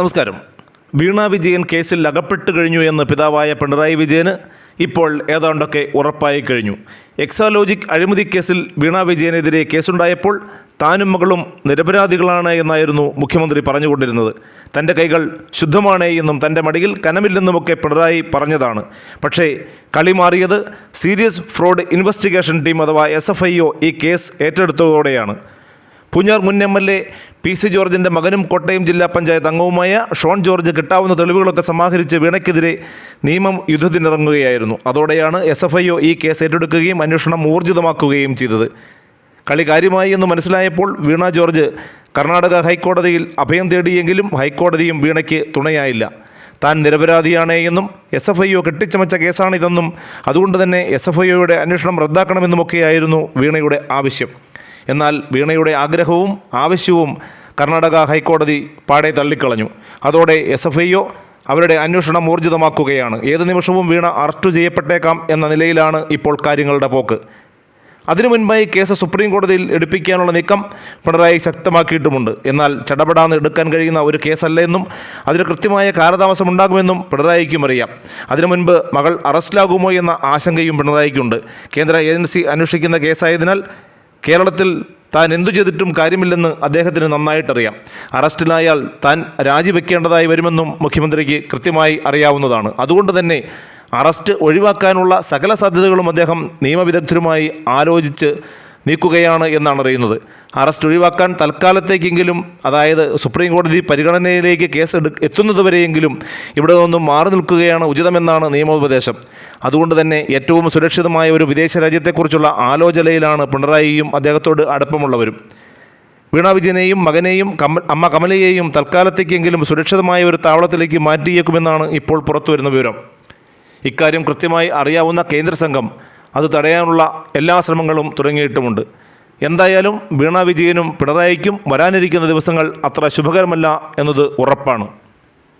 നമസ്കാരം. വീണ വിജയൻ കേസിൽ അകപ്പെട്ട് കഴിഞ്ഞു എന്ന് പിതാവായ പിണറായി വിജയന് ഇപ്പോൾ ഏതാണ്ടൊക്കെ ഉറപ്പായി കഴിഞ്ഞു. എക്സാലോജിക് അഴിമതി കേസിൽ വീണ വിജയനെതിരെ കേസുണ്ടായപ്പോൾ താനും മകളും നിരപരാധികളാണ് എന്നായിരുന്നു മുഖ്യമന്ത്രി പറഞ്ഞുകൊണ്ടിരുന്നത്. തന്റെ കൈകൾ ശുദ്ധമാണ് എന്നും തന്റെ മടിയിൽ കനമില്ലെന്നുമൊക്കെ പിണറായി പറഞ്ഞതാണ്. പക്ഷേ കളി മാറിയത് സീരിയസ് ഫ്രോഡ് ഇൻവെസ്റ്റിഗേഷൻ ടീം അഥവാ എസ് ഈ കേസ് ഏറ്റെടുത്തതോടെയാണ്. പൂഞ്ഞാർ മുൻ M L A P C ജോർജിന്റെ മകനും കോട്ടയം ജില്ലാ പഞ്ചായത്ത് അംഗവുമായ ഷോൺ ജോർജ് കിട്ടാവുന്ന തെളിവുകളൊക്കെ സമാഹരിച്ച് വീണയ്ക്കെതിരെ നിയമം യുദ്ധത്തിനിറങ്ങുകയായിരുന്നു. അതോടെയാണ് എസ് എഫ് ഐ ഒ ഈ കേസ് ഏറ്റെടുക്കുകയും അന്വേഷണം ഊർജിതമാക്കുകയും ചെയ്തത്. കളി കാര്യമായി എന്ന് മനസ്സിലായപ്പോൾ വീണ ജോർജ് കർണാടക ഹൈക്കോടതിയിൽ അഭയം തേടിയെങ്കിലും ഹൈക്കോടതിയും വീണയ്ക്ക് തുണയായില്ല. താൻ നിരപരാധിയാണ് എന്നും എസ് എഫ് ഐ ഒ കെട്ടിച്ചമച്ച കേസാണിതെന്നും അതുകൊണ്ട് തന്നെ എസ് എഫ് ഐ ഒയുടെ അന്വേഷണം റദ്ദാക്കണമെന്നുമൊക്കെയായിരുന്നു വീണയുടെ ആവശ്യം. എന്നാൽ വീണയുടെ ആഗ്രഹവും ആവശ്യവും കർണാടക ഹൈക്കോടതി പാടെ തള്ളിക്കളഞ്ഞു. അതോടെ എസ് എഫ് ഐ ഒ അവരുടെ അന്വേഷണം ഊർജിതമാക്കുകയാണ്. ഏത് നിമിഷവും വീണ അറസ്റ്റ് ചെയ്യപ്പെട്ടേക്കാം എന്ന നിലയിലാണ് ഇപ്പോൾ കാര്യങ്ങളുടെ പോക്ക്. അതിനു മുൻപായി കേസ് സുപ്രീം കോടതിയിൽ എടുപ്പിക്കാനുള്ള നീക്കം പിണറായി ശക്തമാക്കിയിട്ടുമുണ്ട്. എന്നാൽ ചടപടാന്ന് എടുക്കാൻ കഴിയുന്ന ഒരു കേസല്ല എന്നും അതിന് കൃത്യമായ കാലതാമസം ഉണ്ടാകുമെന്നും പിണറായിക്കും അറിയാം. അതിനു മുൻപ് മകൾ അറസ്റ്റിലാകുമോ എന്ന ആശങ്കയും പിണറായിക്കുണ്ട്. കേന്ദ്ര ഏജൻസി അന്വേഷിക്കുന്ന കേസായതിനാൽ കേരളത്തിൽ താൻ എന്തു ചെയ്തിട്ടും കാര്യമില്ലെന്ന് അദ്ദേഹത്തിന് നന്നായിട്ടറിയാം. അറസ്റ്റിലായാൽ താൻ രാജിവെക്കേണ്ടതായി വരുമെന്നും മുഖ്യമന്ത്രിക്ക് കൃത്യമായി അറിയാവുന്നതാണ്. അതുകൊണ്ട് തന്നെ അറസ്റ്റ് ഒഴിവാക്കാനുള്ള സകല സാധ്യതകളും അദ്ദേഹം നിയമവിദഗ്ധരുമായി ആലോചിച്ച് നീക്കുകയാണ് എന്നാണ് അറിയുന്നത്. അറസ്റ്റ് ഒഴിവാക്കാൻ തൽക്കാലത്തേക്കെങ്കിലും അതായത് സുപ്രീം കോടതി പരിഗണനയിലേക്ക് കേസ് എടു എത്തുന്നതുവരെയെങ്കിലും ഇവിടെ നിന്നും മാറി നിൽക്കുകയാണ് ഉചിതമെന്നാണ് നിയമോപദേശം. അതുകൊണ്ട് തന്നെ ഏറ്റവും സുരക്ഷിതമായ ഒരു വിദേശ രാജ്യത്തെക്കുറിച്ചുള്ള ആലോചനയിലാണ് പിണറായിയും അദ്ദേഹത്തോട് അടുപ്പമുള്ളവരും. വീണ വിജയനെയും മകനെയും കമ അമ്മ കമലയെയും തൽക്കാലത്തേക്കെങ്കിലും സുരക്ഷിതമായ ഒരു താവളത്തിലേക്ക് മാറ്റിയേക്കുമെന്നാണ് ഇപ്പോൾ പുറത്തുവരുന്ന വിവരം. ഇക്കാര്യം കൃത്യമായി അറിയാവുന്ന കേന്ദ്ര സംഘം അത് തടയാനുള്ള എല്ലാ ശ്രമങ്ങളും തുടങ്ങിയിട്ടുമുണ്ട്. എന്തായാലും വീണ വിജയനും പിണറായിക്കും വരാനിരിക്കുന്ന ദിവസങ്ങൾ അത്ര ശുഭകരമല്ല എന്നത് ഉറപ്പാണ്.